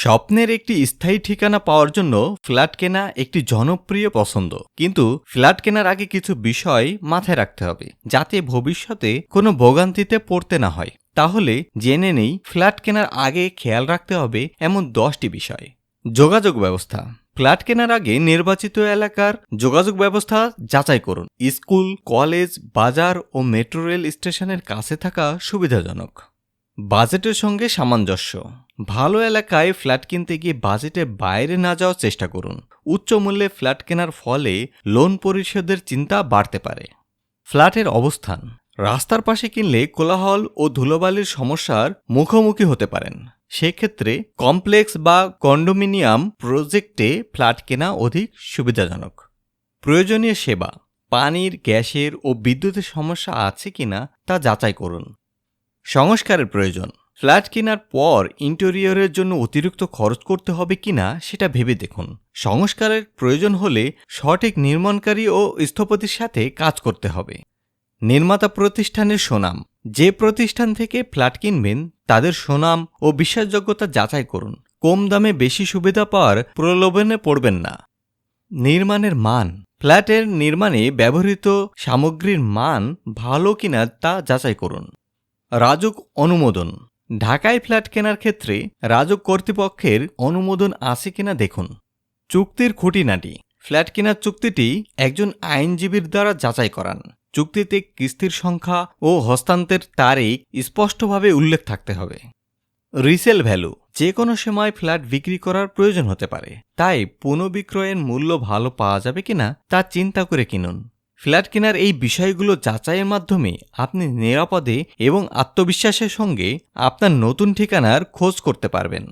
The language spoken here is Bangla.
স্বপ্নের একটি স্থায়ী ঠিকানা পাওয়ার জন্য ফ্ল্যাট কেনা একটি জনপ্রিয় পছন্দ। কিন্তু ফ্ল্যাট কেনার আগে কিছু বিষয় মাথায় রাখতে হবে, যাতে ভবিষ্যতে কোনো ভোগান্তিতে পড়তে না হয়। তাহলে জেনে নেই, ফ্ল্যাট কেনার আগে খেয়াল রাখতে হবে এমন দশটি বিষয়। যোগাযোগ ব্যবস্থা। ফ্ল্যাট কেনার আগে নির্বাচিত এলাকার যোগাযোগ ব্যবস্থা যাচাই করুন। স্কুল, কলেজ, বাজার ও মেট্রো রেল স্টেশনের কাছে থাকা সুবিধাজনক। বাজেটের সঙ্গে সামঞ্জস্য। ভালো এলাকায় ফ্ল্যাট কিনতে গিয়ে বাজেটে বাইরে না যাওয়ার চেষ্টা করুন। উচ্চ মূল্যে ফ্ল্যাট কেনার ফলে লোন পরিশোধের চিন্তা বাড়তে পারে। ফ্ল্যাটের অবস্থান। রাস্তার পাশে কিনলে কোলাহল ও ধুলোবালির সমস্যার মুখোমুখি হতে পারেন। সেক্ষেত্রে কমপ্লেক্স বা কন্ডোমিনিয়াম প্রজেক্টে ফ্ল্যাট কেনা অধিক সুবিধাজনক। প্রয়োজনীয় সেবা, পানির, গ্যাসের ও বিদ্যুতের সমস্যা আছে কিনা তা যাচাই করুন। সংস্কারের প্রয়োজন। ফ্ল্যাট কেনার পর ইন্টেরিয়রের জন্য অতিরিক্ত খরচ করতে হবে কিনা সেটা ভেবে দেখুন। সংস্কারের প্রয়োজন হলে সঠিক নির্মাণকারী ও স্থপতির সাথে কাজ করতে হবে। নির্মাতা প্রতিষ্ঠানের সুনাম। যে প্রতিষ্ঠান থেকে ফ্ল্যাট কিনবেন, তাদের সুনাম ও বিশ্বাসযোগ্যতা যাচাই করুন। কম দামে বেশি সুবিধা পাওয়ার প্রলোভনে পড়বেন না। নির্মাণের মান। ফ্ল্যাটের নির্মাণে ব্যবহৃত সামগ্রীর মান ভালো কিনা তা যাচাই করুন। রাজুক অনুমোদন। ঢাকায় ফ্ল্যাট কেনার ক্ষেত্রে রাজুক কর্তৃপক্ষের অনুমোদন আছে কিনা দেখুন। চুক্তির খুঁটিনাটি। ফ্ল্যাট কেনার চুক্তিটি একজন আইনজীবীর দ্বারা যাচাই করান। চুক্তিতে কিস্তির সংখ্যা ও হস্তান্তরের তারিখ স্পষ্টভাবে উল্লেখ থাকতে হবে। Resale value. যে কোনো সময় ফ্ল্যাট বিক্রি করার প্রয়োজন হতে পারে। তাই পুনঃবিক্রয়ের মূল্য ভালো পাওয়া যাবে কিনা তা চিন্তা করে কিনুন। ফ্ল্যাট কেনার এই বিষয়গুলো যাচাইয়ের মাধ্যমে আপনি নিরাপদে এবং আত্মবিশ্বাসের সঙ্গে আপনার নতুন ঠিকানার খোঁজ করতে পারবেন।